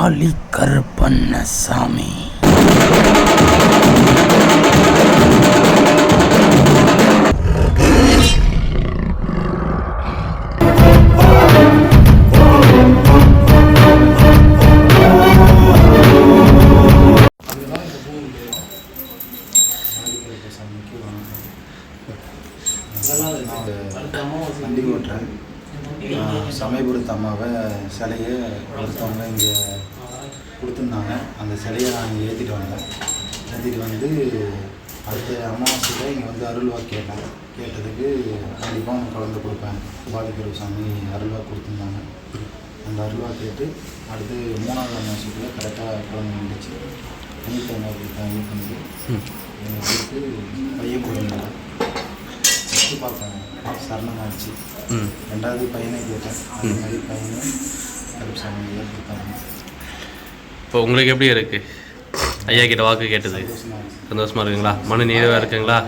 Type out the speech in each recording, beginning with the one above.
காளி கருப்பண்ணசாமி வண்டி ஓட்டுறேன். சமயபுரத்து அம்மாவை சிலையை ஒருத்தவங்க இங்கே கொடுத்துருந்தாங்க. அந்த சிலையை நான் இங்கே ஏற்றிட்டு வந்தேன். ஏற்றிட்டு வந்து அடுத்த அமாவாசையில் இங்கே வந்து அருள்வாக்கு கேட்டேன். கேட்டதுக்கு கண்டிப்பாக நான் குழந்தை கொடுப்பேன். பாதிக்கிற சாமி அருள்வாக்கு கொடுத்துருந்தாங்க. அந்த அருள்வா கேட்டு அடுத்து மூணாவது அமாவாசைக்குள்ளே கரெக்டாக குழந்தை வந்துச்சு நூற்றி ஐம்பது கொடுத்தேன் இது பண்ணி எங்கள் வீட்டுக்கு பையன் ஃபஸ்ட்டு பார்த்தேன் சரணமாச்சு. ரெண்டாவது பையனை கேட்டேன். அதே மாதிரி பையனும் கருப்சாமி கொடுத்தாங்க இப்போ உங்களுக்கு எப்படி இருக்கு? ஐயா கிட்ட வாக்கு கேட்டது. சந்தோஷமா இருக்குங்களா? மன நீரவா இருக்குங்களா?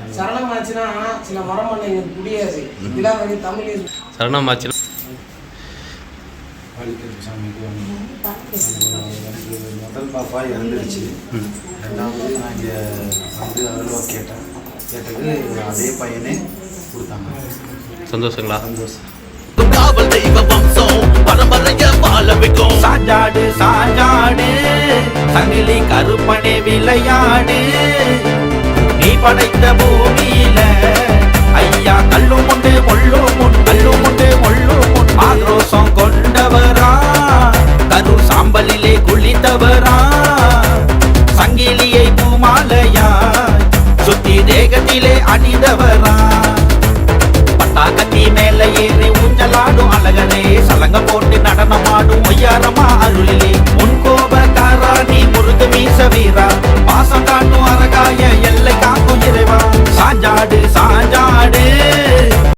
எனக்கு முதல் பாப்பா இறந்துருச்சு. ரெண்டாவது நான் இங்கே வந்து அருள்வா கேட்டேன். கேட்டது அதே பையனே கொடுத்தாங்க. சந்தோஷங்களா? சந்தோஷம் காவல் தெய்வ வம்சம் பரம்பரைய வாழ வைக்கும். சாஞ்சாடு சாஞ்சாடு சங்கிலி கருப்பனே விளையாடு. நீ படைத்த பூமியில ஐயா கல்லும் உண்டு முள்ளும் உண்டு கல்லும் உண்டு முள்ளும் உண்டு. ஆக்ரோஷம் கொண்டவரா கரு சாம்பலிலே குளித்தவரா. சங்கிலியை பூமாலையா சுத்தி தேகத்திலே அணிந்தவரா.